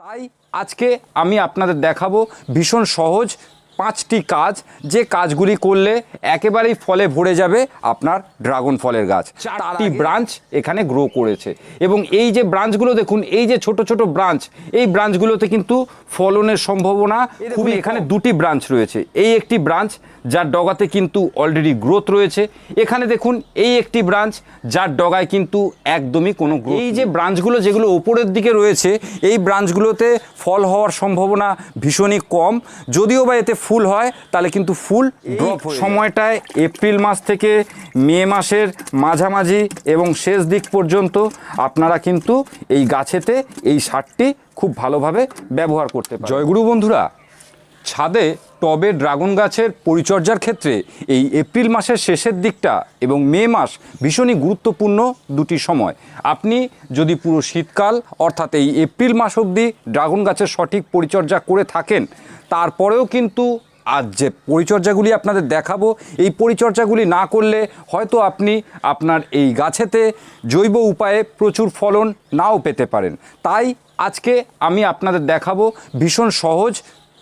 তাই আজকে আমি আপনাদের দেখাবো ভীষণ সহজ পাঁচটি কাজ যে কাজগুলি করলে একেবারেই ফলে ভরে যাবে আপনার ড্রাগন ফলের গাছ। চারটি ব্রাঞ্চ এখানে গ্রো করেছে এবং এই যে ব্রাঞ্চগুলো দেখুন এই যে ছোট ছোট ব্রাঞ্চ এই ব্রাঞ্চগুলোতে কিন্তু ফলনের সম্ভাবনা খুবই এখানে দুটি ব্রাঞ্চ রয়েছে। এই একটি ব্রাঞ্চ যার ডগাতে কিন্তু অলরেডি গ্রোথ রয়েছে। এখানে দেখুন এই একটি ব্রাঞ্চ যার ডগায় কিন্তু একদমই কোনো growth এই যে ব্রাঞ্চগুলো যেগুলো ওপরের দিকে রয়েছে এই ব্রাঞ্চগুলোতে ফল হওয়ার সম্ভাবনা ভীষণই কম। যদিও বা এতে ফুল হয় তাহলে কিন্তু ফুল ড্রপ সময়টায় এপ্রিল মাস থেকে মে মাসের মাঝামাঝি এবং শেষ দিক পর্যন্ত আপনারা কিন্তু এই গাছেতে এই সারটি খুব ভালোভাবে ব্যবহার করতে পারেন জয়গুরু বন্ধুরা ছাদে টবে ড্রাগন গাছের পরিচর্যার ক্ষেত্রে এই এপ্রিল মাসের শেষের দিকটা এবং মে মাস ভীষণই গুরুত্বপূর্ণ দুটি সময়। আপনি যদি পুরো শীতকাল অর্থাৎ এই এপ্রিল মাস অবধি ড্রাগন গাছের সঠিক পরিচর্যা করে থাকেন, তারপরেও কিন্তু আজ যে পরিচর্যাগুলি আপনাদের দেখাবো, এই পরিচর্যাগুলি না করলে হয়তো আপনি আপনার এই গাছেতে জৈব উপায়ে প্রচুর ফলন নাও পেতে পারেন। তাই আজকে আমি আপনাদের দেখাবো ভীষণ সহজ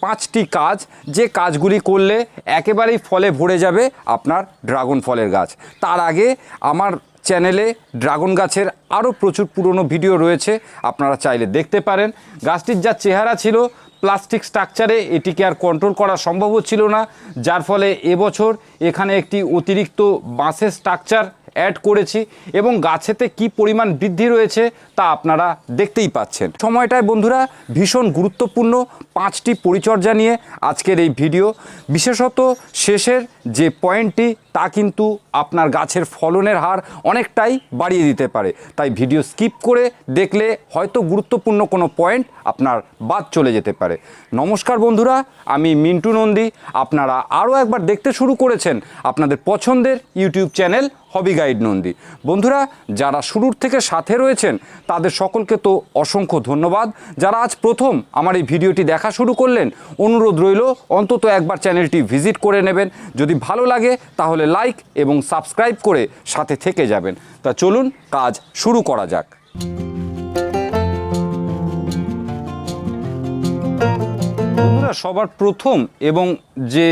পাঁচটি কাজ, যে কাজগুলি করলে একেবারেই ফলে ভরে যাবে আপনার ড্রাগন ফলের গাছ। তার আগে আমার চ্যানেলে ড্রাগন গাছের আরও প্রচুর পুরনো ভিডিও রয়েছে, আপনারা চাইলে দেখতে পারেন। গাছটির যা চেহারা ছিল, প্লাস্টিক স্ট্রাকচারে এটিকে আর কন্ট্রোল করা সম্ভব হচ্ছিল না, যার ফলে এবছর এখানে একটি অতিরিক্ত বাঁশের স্ট্রাকচার অ্যাড করেছি এবং গাছেতে কি পরিমাণ বৃদ্ধি রয়েছে তা আপনারা দেখতেই পাচ্ছেন। সময়টায় বন্ধুরা ভীষণ গুরুত্বপূর্ণ পাঁচটি পরিচর্যা নিয়ে আজকের এই ভিডিও। বিশেষত শেষের যে পয়েন্টটি তা কিন্তু আপনার গাছের ফলনের হার অনেকটাই বাড়িয়ে দিতে পারে। তাই ভিডিও স্কিপ করে দেখলে হয়তো গুরুত্বপূর্ণ কোনো পয়েন্ট আপনার বাদ চলে যেতে পারে। নমস্কার বন্ধুরা, আমি মিন্টু নন্দী। আপনারা আরও একবার দেখতে শুরু করেছেন আপনাদের পছন্দের YouTube channel hobby guide Nandi. বন্ধুরা, যারা শুরুর থেকে সাথে রয়েছেন, তাদের সকলকে তো অসংখ্য ধন্যবাদ। যারা আজ প্রথম আমার এই ভিডিওটি দেখা শুরু করলেন, অনুরোধ রইল, অন্তত একবার চ্যানেলটি ভিজিট করে নেবেন। যদি ভালো লাগে, তাহলে লাইক এবং সাবস্ক্রাইব করে সাথে থেকে যাবেন। তা চলুন, কাজ শুরু করা যাক। সবার প্রথম এবং যে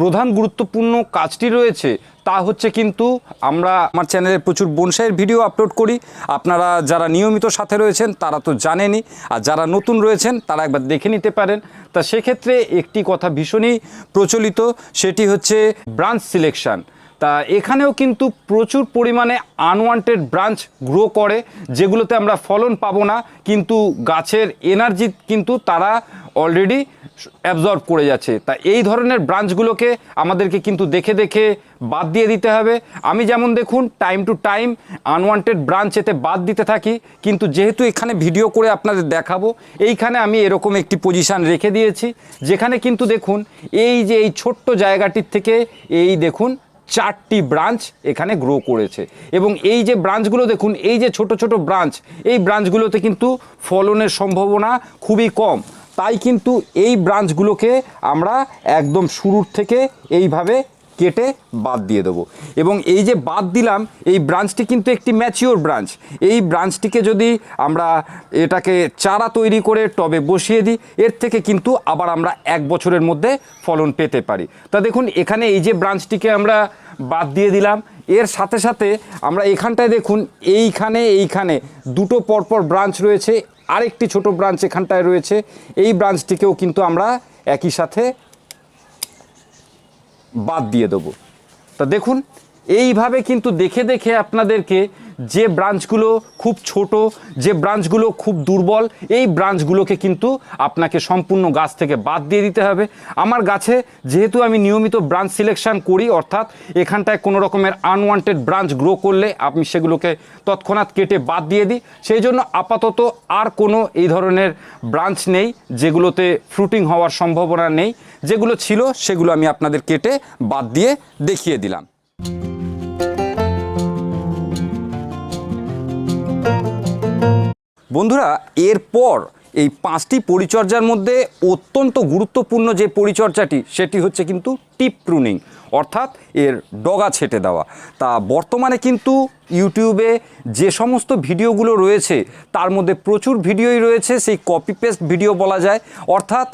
প্রধান গুরুত্বপূর্ণ কাজটি রয়েছে তা হচ্ছে কিন্তু আমরা আমার চ্যানেলে প্রচুর বনসাইয়ের ভিডিও আপলোড করি। আপনারা যারা নিয়মিত সাথে রয়েছেন, তারা তো জানেনই। আর যারা নতুন রয়েছেন, তারা একবার দেখে নিতে পারেন। তা সেক্ষেত্রে একটি কথা ভীষণই প্রচলিত, সেটি হচ্ছে ব্রাঞ্চ সিলেকশন তা এখানেও কিন্তু প্রচুর পরিমাণে আনওয়ান্টেড ব্রাঞ্চ গ্রো করে, যেগুলোতে আমরা ফলন পাবো না। কিন্তু গাছের এনার্জি কিন্তু তারা অলরেডি অ্যাবজর্ব করে যাচ্ছে। তা এই ধরনের ব্রাঞ্চগুলোকে আমাদেরকে কিন্তু দেখে দেখে বাদ দিয়ে দিতে হবে। আমি যেমন দেখুন time to time unwanted branch এতে বাদ দিতে থাকি, কিন্তু যেহেতু এখানে ভিডিও করে আপনাদের দেখাবো, এইখানে আমি এরকম একটি পজিশান রেখে দিয়েছি, যেখানে কিন্তু দেখুন, এই যে এই ছোট্ট জায়গাটির থেকে এই দেখুন, চারটি ব্রাঞ্চ এখানে গ্রো করেছে। এবং এই যে ব্রাঞ্চগুলো দেখুন, এই যে ছোট ছোট ব্রাঞ্চ এই ব্রাঞ্চগুলোতে কিন্তু ফলনের সম্ভাবনা খুবই কম। তাই কিন্তু এই ব্রাঞ্চগুলোকে আমরা একদম শুরুর থেকে এইভাবে কেটে বাদ দিয়ে দেবো। এবং এই যে বাদ দিলাম, এই ব্রাঞ্চটি কিন্তু একটি ম্যাচিওর ব্রাঞ্চ। এই ব্রাঞ্চটিকে যদি আমরা এটাকে চারা তৈরি করে টবে বসিয়ে দিই, এর থেকে কিন্তু আবার আমরা এক বছরের মধ্যে ফলন পেতে পারি। তা দেখুন, এখানে এই যে ব্রাঞ্চটিকে আমরা বাদ দিয়ে দিলাম, এর সাথে সাথে আমরা এখানটায় দেখুন, এইখানে এইখানে দুটো পরপর ব্রাঞ্চ রয়েছে আরেকটি ছোট ব্রাঞ্চ এখানটায় রয়েছে। এই ব্রাঞ্চটিকেও কিন্তু আমরা একই সাথে বাদ দিয়ে দেবো। তা দেখুন, এইভাবে কিন্তু দেখে দেখে আপনাদেরকে যে ব্রাঞ্চগুলো খুব ছোট, যে ব্রাঞ্চগুলো খুব দুর্বল, এই ব্রাঞ্চগুলোকে কিন্তু আপনাকে সম্পূর্ণ গাছ থেকে বাদ দিয়ে দিতে হবে। আমার গাছে যেহেতু আমি নিয়মিত ব্রাঞ্চ সিলেকশন করি, অর্থাৎ এখানটায় কোনো রকমের আনওয়ান্টেড ব্রাঞ্চ গ্রো করলে আমি সেগুলোকে তৎক্ষণাৎ কেটে বাদ দিয়ে দিই। সেই জন্য আপাতত আর কোনো এই ধরনের ব্রাঞ্চ নেই যেগুলোতে ফ্রুটিং হওয়ার সম্ভাবনা নেই। যেগুলো ছিল সেগুলো আমি আপনাদের কেটে বাদ দিয়ে দেখিয়ে দিলাম। বন্ধুরা, এরপর এই পাঁচটি পরিচর্যার মধ্যে অত্যন্ত গুরুত্বপূর্ণ যে পরিচর্যাটি, সেটি হচ্ছে কিন্তু টিপ প্রুনিং, অর্থাৎ এর ডগা ছেটে দেওয়া। তা বর্তমানে কিন্তু ইউটিউবে যে সমস্ত ভিডিওগুলো রয়েছে, তার মধ্যে প্রচুর ভিডিওই রয়েছে, সেই কপি পেস্ট ভিডিও বলা যায়। অর্থাৎ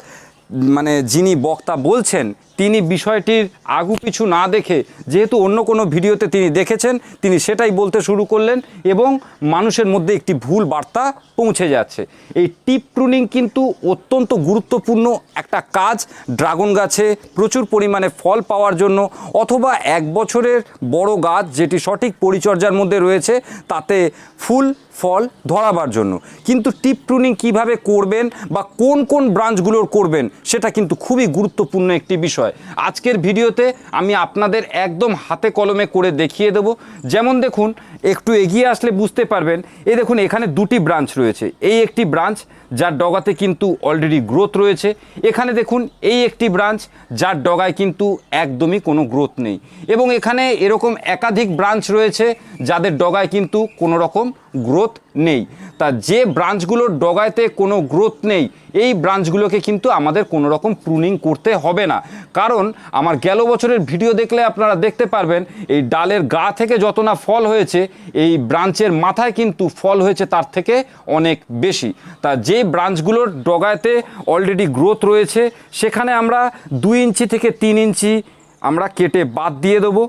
মানে যিনি বক্তা বলছেন, তিনি বিষয়টির আগু পিছু না দেখে, যেহেতু অন্য কোনো ভিডিওতে তিনি দেখেছেন, তিনি সেটাই বলতে শুরু করলেন এবং মানুষের মধ্যে একটি ভুল বার্তা পৌঁছে যাচ্ছে। এই টিপ প্রুনিং কিন্তু অত্যন্ত গুরুত্বপূর্ণ একটা কাজ। ড্রাগন গাছে প্রচুর পরিমাণে ফল পাওয়ার জন্য অথবা এক বছরের বড় গাছ যেটি সঠিক পরিচর্যার মধ্যে রয়েছে, তাতে ফুল ফল ধরাবার জন্য। কিন্তু টিপ প্রুনিং কীভাবে করবেন বা কোন কোন ব্রাঞ্চগুলোর করবেন, সেটা কিন্তু খুবই গুরুত্বপূর্ণ একটি বিষয়। আজকের ভিডিওতে আমি আপনাদের একদম হাতে কলমে করে দেখিয়ে দেব। যেমন দেখুন একটু এগিয়ে আসলে বুঝতে পারবেন। এই দেখুন, এখানে দুটি ব্রাঞ্চ রয়েছে। এই একটি ব্রাঞ্চ, যার ডগাতে কিন্তু অলরেডি গ্রোথ রয়েছে। এখানে দেখুন, এই একটি ব্রাঞ্চ, যার ডগায় কিন্তু একদমই কোনো গ্রোথ নেই। এবং এখানে এরকম একাধিক ব্রাঞ্চ রয়েছে, যাদের ডগায় কিন্তু কোনো রকম গ্রোথ নেই। তা যে ব্রাঞ্চগুলোর ডগায়তে কোনো গ্রোথ নেই, এই ব্রাঞ্চগুলোকে কিন্তু আমাদের কোনো রকম প্রুনিং করতে হবে না। কারণ আমার গেল বছরের ভিডিও দেখলে আপনারা দেখতে পারবেন, এই ডালের গা থেকে যত না ফল হয়েছে, এই ব্রাঞ্চের মাথায় কিন্তু ফল হয়েছে তার থেকে অনেক বেশি। তা যে ব্রাঞ্চগুলোর ডগায়তে অলরেডি গ্রোথ রয়েছে, সেখানে আমরা দুই ইঞ্চি থেকে তিন ইঞ্চি আমরা কেটে বাদ দিয়ে দেবো।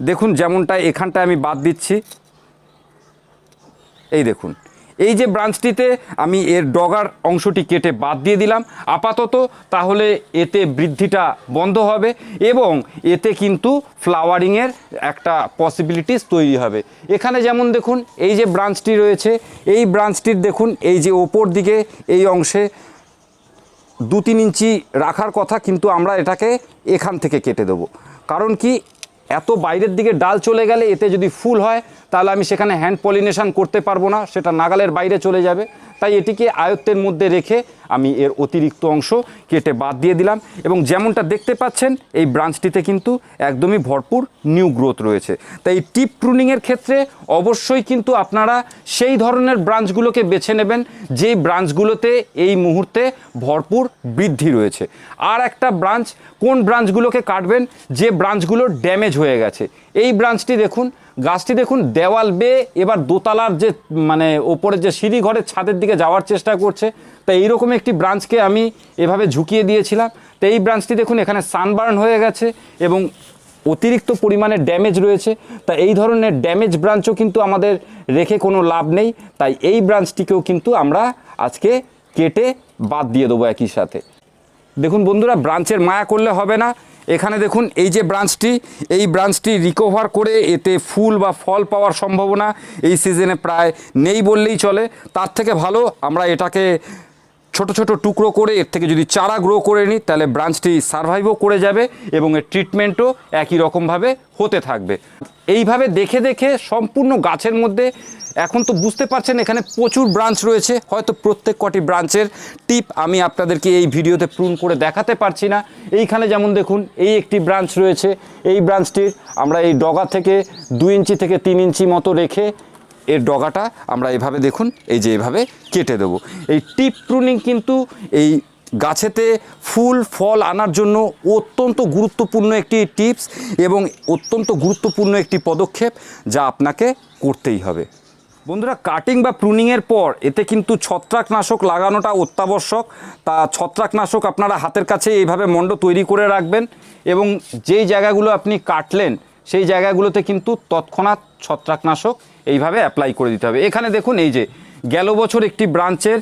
দেখুন যেমনটা এখানটায় আমি বাদ দিচ্ছি। এই দেখুন। এই যে ব্রাঞ্চটিতে আমি এর ডগার অংশটি কেটে বাদ দিয়ে দিলাম, আপাতত তাহলে এতে বৃদ্ধিটা বন্ধ হবে এবং এতে কিন্তু ফ্লাওয়ারিংয়ের একটা পসিবিলিটিস তৈরি হবে। এখানে যেমন দেখুন, এই যে ব্রাঞ্চটি রয়েছে, এই ব্রাঞ্চটির দেখুন, এই যে ওপর দিকে এই অংশে দু তিন ইঞ্চি রাখার কথা কিন্তু আমরা এটাকে এখান থেকে কেটে দেবো। কারণ কি এত বাইরের দিকে ডাল চলে গেলে এতে যদি ফুল হয়, তাহলে আমি সেখানে হ্যান্ড পলিনেশান করতে পারব না, সেটা নাগালের বাইরে চলে যাবে। তাই এটিকে আয়ত্তের মধ্যে রেখে আমি এর অতিরিক্ত অংশ কেটে বাদ দিয়ে দিলাম এবং যেমনটা দেখতে পাচ্ছেন, এই ব্রাঞ্চটিতে কিন্তু একদমই ভরপুর নিউ গ্রোথ রয়েছে। তাই এই টিপ প্রুনিংয়ের ক্ষেত্রে অবশ্যই কিন্তু আপনারা সেই ধরনের ব্রাঞ্চগুলোকে বেছে নেবেন, যেই ব্রাঞ্চগুলোতে এই মুহূর্তে ভরপুর বৃদ্ধি রয়েছে। আর একটা ব্রাঞ্চ, কোন ব্রাঞ্চগুলোকে কাটবেন, যে ব্রাঞ্চগুলো ড্যামেজ হয়ে গেছে। এই ব্রাঞ্চটি দেখুন গাছটি দেখুন, দেওয়াল বেয়ে এবার দোতলার যে মানে ওপরে যে সিঁড়ি ঘরের ছাদের দিকে যাওয়ার চেষ্টা করছে। তো এইরকম একটি ব্রাঞ্চকে আমি এভাবে ঝুঁকিয়ে দিয়েছিলাম। তো এই ব্রাঞ্চটি দেখুন, এখানে সানবার্ন হয়ে গেছে এবং অতিরিক্ত পরিমাণে ড্যামেজ রয়েছে। তা এই ধরনের ড্যামেজ ব্রাঞ্চও কিন্তু আমাদের রেখে কোনো লাভ নেই। তাই এই ব্রাঞ্চটিকেও কিন্তু আমরা আজকে কেটে বাদ দিয়ে দেবো একই সাথে। দেখুন বন্ধুরা, ব্রাঞ্চের মায়া করলে হবে না। এখানে দেখুন, এই যে ব্রাঞ্চটি, এই ব্রাঞ্চটি রিকভার করে এতে ফুল বা ফল পাওয়ার সম্ভাবনা এই সিজনে প্রায় নেই বললেই চলে। তার থেকে ভালো, আমরা এটাকে ছোট ছোট টুকরো করে, এর থেকে যদি চারা গ্রো করে নিই তাহলে ব্রাঞ্চটি সারভাইভও করে যাবে এবং এর ট্রিটমেন্টও একই রকমভাবে হতে থাকবে। এইভাবে দেখে দেখে সম্পূর্ণ গাছের মধ্যে, এখন তো বুঝতে পারছেন এখানে প্রচুর ব্রাঞ্চ রয়েছে, হয়তো প্রত্যেক কটি ব্রাঞ্চের টিপ আমি আপনাদেরকে এই ভিডিওতে প্রুন করে দেখাতে পারছি না। এইখানে যেমন দেখুন, এই একটি ব্রাঞ্চ রয়েছে, এই ব্রাঞ্চটির আমরা এই ডগা থেকে দুই ইঞ্চি থেকে তিন ইঞ্চি মতো রেখে এর ডগাটা আমরা এভাবে দেখুন, এই যে এভাবে কেটে দেবো। এই টিপ প্রুনিং কিন্তু এই গাছেতে ফুল, ফল আনার জন্য অত্যন্ত গুরুত্বপূর্ণ একটি টিপস এবং অত্যন্ত গুরুত্বপূর্ণ একটি পদক্ষেপ যা আপনাকে করতেই হবে। বন্ধুরা, কাটিং বা প্রুনিংয়ের পর এতে কিন্তু ছত্রাকনাশক লাগানোটা অত্যাবশ্যক। তা ছত্রাকনাশক আপনারা হাতের কাছে এইভাবে মণ্ড তৈরি করে রাখবেন এবং যেই জায়গাগুলো আপনি কাটলেন সেই জায়গাগুলোতে কিন্তু তৎক্ষণাৎ ছত্রাকনাশক এইভাবে অ্যাপ্লাই করে দিতে হবে। এখানে দেখুন এই যে, গেল বছর একটি ব্রাঞ্চের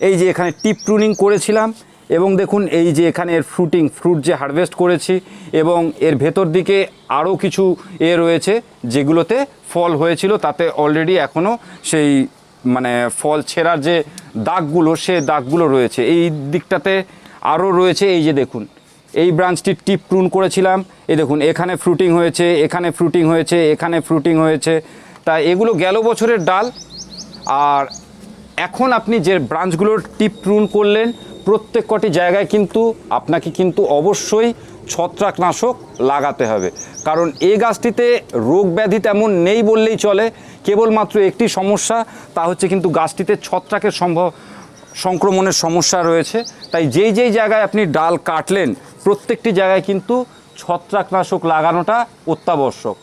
এই যে এখানে টিপ প্রুনিং করেছিলাম এবং দেখুন এই যে এখানে এর ফ্রুটিং ফ্রুট যে হারভেস্ট করেছি এবং এর ভেতর দিকে আরও কিছু এ রয়েছে যেগুলোতে ফল হয়েছিল, তাতে অলরেডি এখনও সেই মানে ফল ছেঁড়ার যে দাগগুলো, সে দাগগুলো রয়েছে। এই দিকটাতে আরও রয়েছে, এই যে দেখুন। এই ব্রাঞ্চটি টিপ প্রুন করেছিলাম। এই দেখুন, এখানে ফ্রুটিং হয়েছে, এখানে ফ্রুটিং হয়েছে, এখানে ফ্রুটিং হয়েছে। তা এগুলো গেল বছরের ডাল। আর এখন আপনি যে ব্রাঞ্চগুলোর টিপ প্রুন করলেন, প্রত্যেক কটি জায়গায় কিন্তু আপনাকে কিন্তু অবশ্যই ছত্রাকনাশক লাগাতে হবে। কারণ এই গাছটিতে রোগ ব্যাধি তেমন নেই বললেই চলে। কেবলমাত্র একটি সমস্যা, তা হচ্ছে কিন্তু গাছটিতে ছত্রাকের সম্ভব সংক্রমণের সমস্যা রয়েছে। তাই যেই যেই জায়গায় আপনি ডাল কাটলেন, প্রত্যেকটি জায়গায় কিন্তু ছত্রাকনাশক লাগানোটা অত্যাবশ্যক।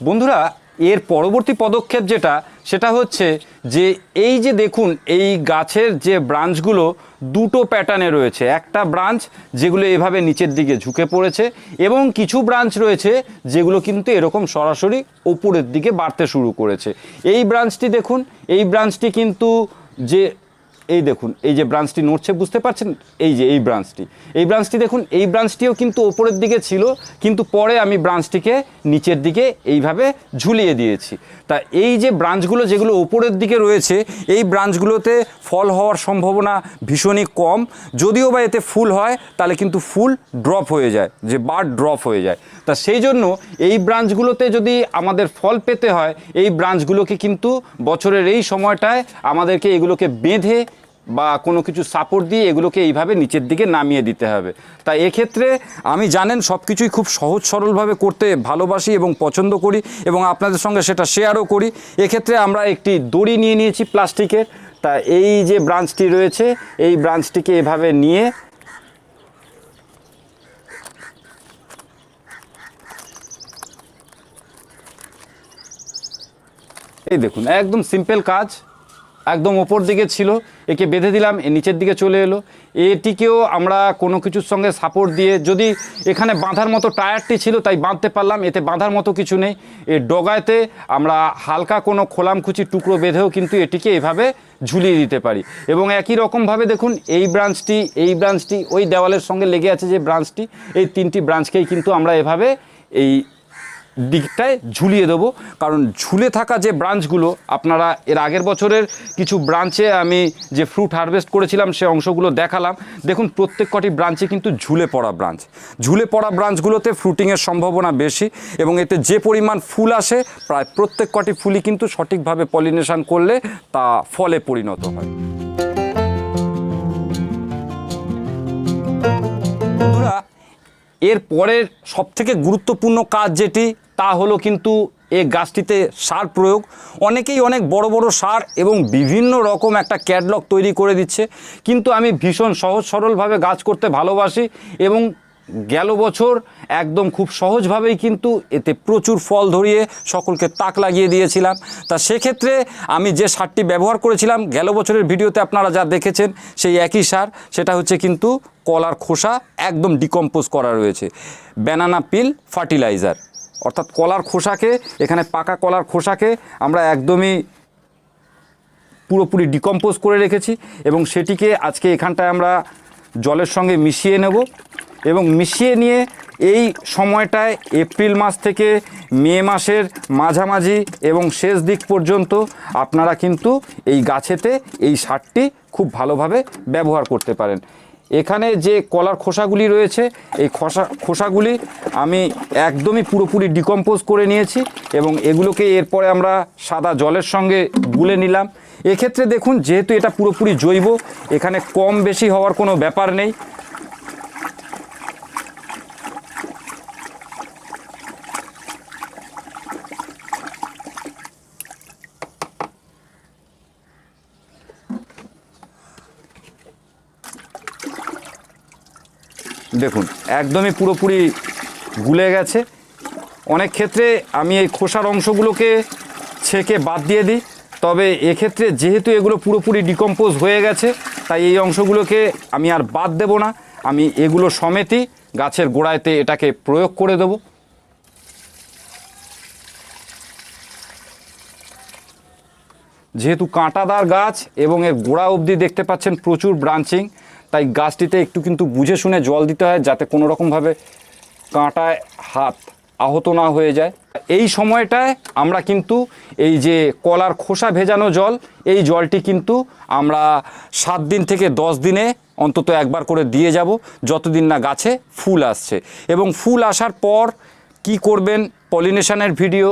বন্ধুরা, এর পরবর্তী পদক্ষেপ যেটা সেটা হচ্ছে যে এই যে দেখুন, এই গাছের যে ব্রাঞ্চগুলো দুটো প্যাটার্নে রয়েছে। একটা ব্রাঞ্চ যেগুলো এভাবে নিচের দিকে ঝুঁকে পড়েছে এবং কিছু ব্রাঞ্চ রয়েছে যেগুলো কিন্তু এরকম সরাসরি ওপরের দিকে বাড়তে শুরু করেছে। এই ব্রাঞ্চটি দেখুন, এই ব্রাঞ্চটি কিন্তু যে এই দেখুন, এই যে ব্রাঞ্চটি নড়ছে, বুঝতে পারছেন? এই যে এই ব্রাঞ্চটি এই ব্রাঞ্চটি দেখুন, এই ব্রাঞ্চটিও কিন্তু ওপরের দিকে ছিল, কিন্তু পরে আমি ব্রাঞ্চটিকে নিচের দিকে এইভাবে ঝুলিয়ে দিয়েছি। তা এই যে ব্রাঞ্চগুলো যেগুলো ওপরের দিকে রয়েছে, এই ব্রাঞ্চগুলোতে ফল হওয়ার সম্ভাবনা ভীষণই কম। যদিও বা এতে ফুল হয়, তাহলে কিন্তু ফুল ড্রপ হয়ে যায়, যে বার ড্রপ হয়ে যায়। তা সেই জন্য এই ব্রাঞ্চগুলোতে যদি আমাদের ফল পেতে হয়, এই ব্রাঞ্চগুলোকে কিন্তু বছরের এই সময়টায় আমাদেরকে এগুলোকে বেঁধে বা কোনো কিছু সাপোর্ট দিয়ে এগুলোকে এইভাবে নিচের দিকে নামিয়ে দিতে হবে। তা এক্ষেত্রে আমি জানেন সব কিছুই খুব সহজ সরলভাবে করতে ভালোবাসি এবং পছন্দ করি এবং আপনাদের সঙ্গে সেটা শেয়ারও করি। এক্ষেত্রে আমরা একটি দড়ি নিয়ে নিয়েছি প্লাস্টিকের। তা এই যে ব্রাঞ্চটি রয়েছে, এই ব্রাঞ্চটিকে এভাবে নিয়ে এই দেখুন, একদম সিম্পল কাজ। একদম ওপর দিকে ছিল, একে বেঁধে দিলাম, এ নিচের দিকে চলে এলো। এটিকেও আমরা কোনো কিছুর সঙ্গে সাপোর্ট দিয়ে, যদি এখানে বাঁধার মতো টায়ারটি ছিল তাই বাঁধতে পারলাম, এতে বাঁধার মতো কিছু নেই। এই ডগাতে আমরা হালকা কোনো খোলামখুচি টুকরো বেঁধেও কিন্তু এটিকে এভাবে ঝুলিয়ে দিতে পারি। এবং একই রকমভাবে দেখুন, এই ব্রাঞ্চটি এই ব্রাঞ্চটি, ওই দেওয়ালের সঙ্গে লেগে আছে যে ব্রাঞ্চটি, এই তিনটি ব্রাঞ্চকেই কিন্তু আমরা এভাবে এই দিকটায় ঝুলিয়ে দেবো। কারণ ঝুলে থাকা যে ব্রাঞ্চগুলো, আপনারা এর আগের বছরের কিছু ব্রাঞ্চে আমি যে ফ্রুট হারভেস্ট করেছিলাম, সে অংশগুলো দেখালাম। দেখুন, প্রত্যেক কটি ব্রাঞ্চে কিন্তু ঝুলে পড়া ব্রাঞ্চ। ঝুলে পড়া ব্রাঞ্চগুলোতে ফ্রুটিংয়ের সম্ভাবনা বেশি এবং এতে যে পরিমাণ ফুল আসে, প্রায় প্রত্যেক কটি ফুলই কিন্তু সঠিকভাবে পলিনেশন করলে তা ফলে পরিণত হয়। এর পরের সবথেকে গুরুত্বপূর্ণ কাজ যেটি তা হলো কিন্তু এই গাছটিতে সার প্রয়োগ। অনেকেই অনেক বড় বড় সার এবং বিভিন্ন রকম একটা ক্যাটলগ তৈরি করে দিচ্ছে। কিন্তু আমি ভীষণ সহজ সরলভাবে গাছ করতে ভালোবাসি এবং গেল বছর একদম খুব সহজভাবেই কিন্তু এতে প্রচুর ফল ধরিয়ে সকলকে তাক লাগিয়ে দিয়েছিলাম। তা সেক্ষেত্রে আমি যে সারটি ব্যবহার করেছিলাম, গেল বছরের ভিডিওতে আপনারা যা দেখেছেন সেই একই সার, সেটা হচ্ছে কিন্তু কলার খোসা একদম ডিকম্পোজ করা রয়েছে। Banana peel fertiliser. অর্থাৎ কলার খোসাকে, এখানে পাকা কলার খোসাকে আমরা একদমই পুরোপুরি ডিকম্পোজ করে রেখেছি এবং সেটিকে আজকে এখানটায় আমরা জলের সঙ্গে মিশিয়ে নেব এবং মিশিয়ে নিয়ে এই সময়টায় এপ্রিল মাস থেকে মে মাসের মাঝামাঝি এবং শেষ দিক পর্যন্ত আপনারা কিন্তু এই গাছেতে এই সারটি খুব ভালোভাবে ব্যবহার করতে পারেন। এখানে যে কলার খোসাগুলি রয়েছে, এই খোসা, খোসাগুলি আমি একদমই পুরোপুরি ডিকম্পোজ করে নিয়েছি এবং এগুলোকে এরপরে আমরা সাদা জলের সঙ্গে গুলে নিলাম। এক্ষেত্রে দেখুন, যেহেতু এটা পুরোপুরি জৈব, এখানে কম বেশি হওয়ার কোনো ব্যাপার নেই। দেখুন, একদমই পুরোপুরি গুলে গেছে। অনেক ক্ষেত্রে আমি এই খোসার অংশগুলোকে ছেঁকে বাদ দিয়ে দিই, তবে এক্ষেত্রে যেহেতু এগুলো পুরোপুরি ডিকম্পোজ হয়ে গেছে, তাই এই অংশগুলোকে আমি আর বাদ দেব না। আমি এগুলো সমেতই গাছের গোড়ায়তে এটাকে প্রয়োগ করে দেবো। যেহেতু কাঁটাদার গাছ এবং এর গোড়া অবধি দেখতে পাচ্ছেন প্রচুর ব্রাঞ্চিং তাই গাছটিতে একটু কিন্তু বুঝে শুনে জল দিতে হয় যাতে কোনো রকমভাবে কাঁটায় হাত আহত না হয়ে যায়। এই সময়টায় আমরা কিন্তু এই যে কলার খোসা ভেজানো জল, এই জলটি কিন্তু আমরা সাত দিন থেকে দশ দিনে অন্তত একবার করে দিয়ে যাব, যতদিন না গাছে ফুল আসছে। এবং ফুল আসার পর কি করবেন পলিনেশনের ভিডিও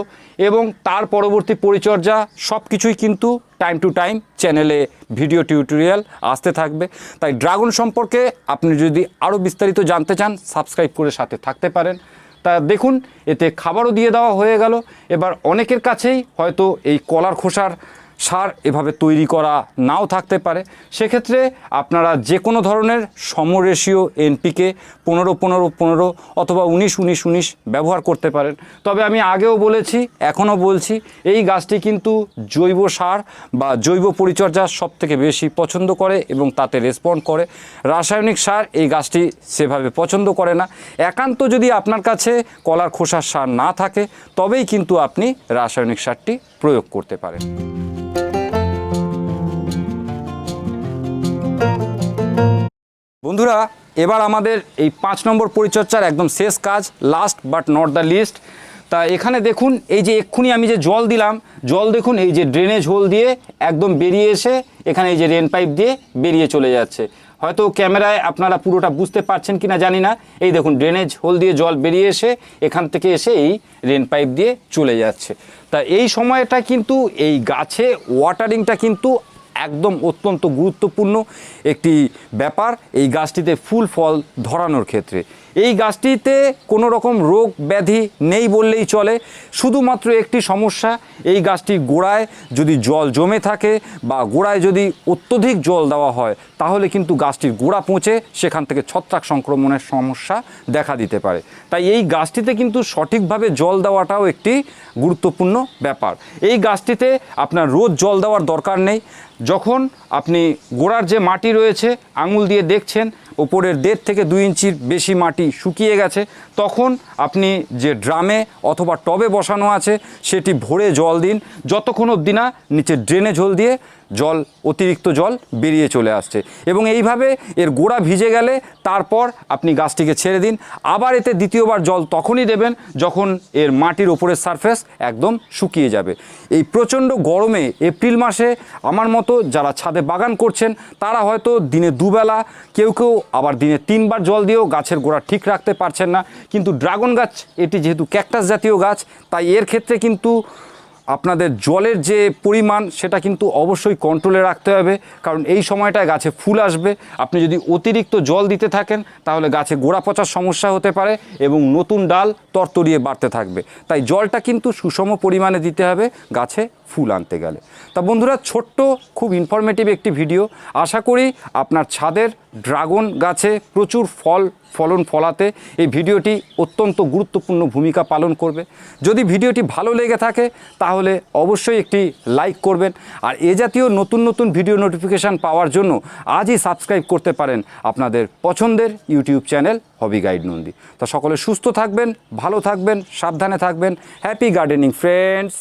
এবং তার পরবর্তী পরিচর্যা সব কিছুই কিন্তু টাইম টু টাইম চ্যানেলে ভিডিও টিউটোরিয়াল আসতে থাকবে। তাই ড্রাগন সম্পর্কে আপনি যদি আরও বিস্তারিত জানতে চান সাবস্ক্রাইব করে সাথে থাকতে পারেন। তা দেখুন, এতে খাবারও দিয়ে দেওয়া হয়ে গেল। এবার অনেকের কাছেই হয়তো এই কলার খোসার সার এভাবে তৈরি করা নাও থাকতে পারে। সেক্ষেত্রে আপনারা যে কোনো ধরনের সমরেশীয় এনপিকে পনেরো পনেরো পনেরো অথবা উনিশ উনিশ উনিশ ব্যবহার করতে পারেন। তবে আমি আগেও বলেছি, এখনও বলছি, এই গাছটি কিন্তু জৈব সার বা জৈব পরিচর্যা সব থেকে বেশি পছন্দ করে এবং তাতে রেসপন্ড করে। রাসায়নিক সার এই গাছটি সেভাবে পছন্দ করে না। একান্ত যদি আপনার কাছে কলার খোসার সার না থাকে, তবেই কিন্তু আপনি রাসায়নিক সারটি প্রয়োগ করতে পারেন। বন্ধুরা, এবার আমাদের এই পাঁচ নম্বর পরিচর্যার একদম শেষ কাজ last but not the least তা এখানে দেখুন, এই যে এক্ষুনি আমি যে জল দিলাম, জল দেখুন, এই যে ড্রেনেজ হোল দিয়ে একদম বেরিয়ে এসে এখানে এই যে রেন পাইপ দিয়ে বেরিয়ে চলে যাচ্ছে। হয়তো ক্যামেরায় আপনারা পুরোটা বুঝতে পারছেন কি না জানি না। এই দেখুন ড্রেনেজ হোল দিয়ে জল বেরিয়ে এসে এখান থেকে এসে এই রেন পাইপ দিয়ে চলে যাচ্ছে। তা এই সময়টা কিন্তু এই গাছে ওয়াটারিংটা কিন্তু একদম অত্যন্ত গুরুত্বপূর্ণ একটি ব্যাপার এই গাছটিতে ফুল, ফল ধরানোর ক্ষেত্রে। এই গাছটিতে কোনো রকম রোগ ব্যাধি নেই বললেই চলে। শুধুমাত্র একটি সমস্যা, এই গাছটির গোড়ায় যদি জল জমে থাকে বা গোড়ায় যদি অত্যধিক জল দেওয়া হয়, তাহলে কিন্তু গাছটির গোড়া পচে সেখান থেকে ছত্রাক সংক্রমণের সমস্যা দেখা দিতে পারে। তাই এই গাছটিতে কিন্তু সঠিকভাবে জল দেওয়াটাও একটি গুরুত্বপূর্ণ ব্যাপার। এই গাছটিতে আপনার রোজ জল দেওয়ার দরকার নেই। যখন আপনি গোড়ার যে মাটি রয়েছে, আঙুল দিয়ে দেখছেন ওপরের দেড় থেকে দুই ইঞ্চির বেশি মাটি শুকিয়ে গেছে, তখন আপনি যে ড্রামে অথবা টবে বসানো আছে, সেটি ভরে জল দিন। যতক্ষণ অবধি না নিচে ড্রেনে ঝোল দিয়ে জল, অতিরিক্ত জল বেরিয়ে চলে আসছে। এবং এইভাবে এর গোড়া ভিজে গেলে তারপর আপনি গাছটিকে ছেড়ে দিন। আবার এতে দ্বিতীয়বার জল তখনই দেবেন যখন এর মাটির ওপরের সারফেস একদম শুকিয়ে যাবে। এই প্রচণ্ড গরমে এপ্রিল মাসে আমার মতো যারা ছাদে বাগান করছেন, তারা হয়তো দিনে দুবেলা, কেউ কেউ আবার দিনে তিনবার জল দিয়েও গাছের গোড়া ঠিক রাখতে পারছেন না। কিন্তু ড্রাগন গাছ, এটি যেহেতু ক্যাকটাস জাতীয় গাছ, তাই এর ক্ষেত্রে কিন্তু আপনাদের জলের যে পরিমাণ, সেটা কিন্তু অবশ্যই কন্ট্রোলে রাখতে হবে। কারণ এই সময়টায় গাছে ফুল আসবে। আপনি যদি অতিরিক্ত জল দিতে থাকেন, তাহলে গাছে গোড়া পচার সমস্যা হতে পারে এবং নতুন ডাল তরতরিয়ে বাড়তে থাকবে। তাই জলটা কিন্তু সুষম পরিমাণে দিতে হবে। গাছে ফুল আনতে গেলে। তা বন্ধুরা, ছোট্ট, খুব ইনফরমেটিভ একটি ভিডিও আশা করি আপনার ছাদের ড্রাগন গাছে প্রচুর ফল, ফলন ফলাতে এই ভিডিওটি অত্যন্ত গুরুত্বপূর্ণ ভূমিকা পালন করবে। যদি ভিডিওটি ভালো লেগে থাকে, তাহলে অবশ্যই একটি লাইক করবেন। আর এ জাতীয় নতুন নতুন ভিডিও নোটিফিকেশান পাওয়ার জন্য আজই সাবস্ক্রাইব করতে পারেন আপনাদের পছন্দের YouTube channel hobby guide Nandi. তা সকলে সুস্থ থাকবেন, ভালো থাকবেন, সাবধানে থাকবেন। Happy gardening friends